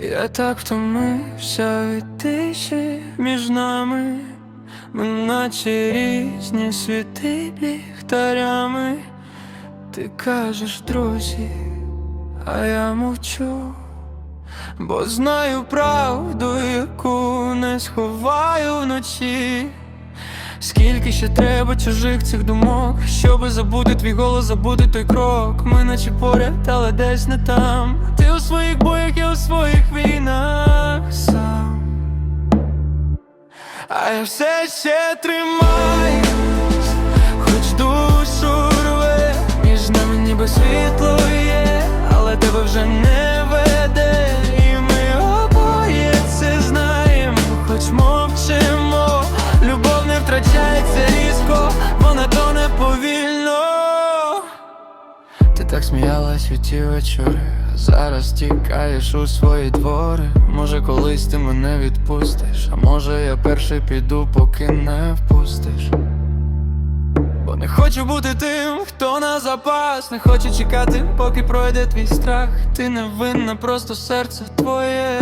Я так втомився від тиші між нами, ми наче різні світи ліхтарями. Ти кажеш, друзі, а я мовчу, бо знаю правду, яку не сховаю вночі. Скільки ще треба чужих цих думок, щоби забути твій голос, забути той крок. Ми наче поряд, але десь не там. Ти у своїх боях, я у своїх війнах сам. А я все ще тримаюсь, так сміялась у ті вечори, зараз тікаєш у свої двори. Може, колись ти мене відпустиш, а може я перший піду, поки не впустиш. Бо не хочу бути тим, хто на запас, не хочу чекати, поки пройде твій страх. Ти не винна, просто серце твоє.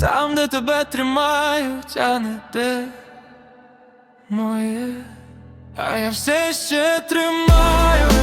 Там, де тебе тримають, а не де моє. А я все ще тримаюсь,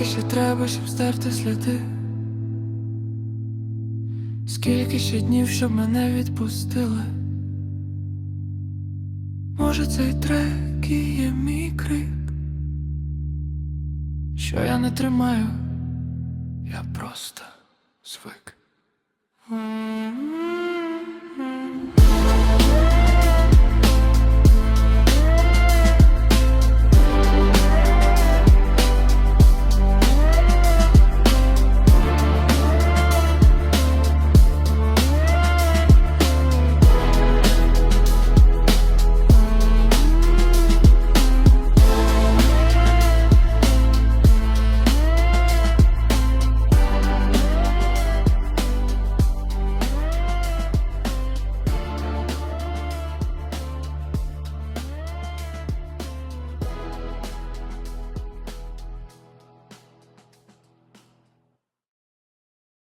Скільки ще треба, щоб стерти сліди? Скільки ще днів, щоб мене відпустили? Може, цей трек і є мій крик, що я не тримаю, я просто звик.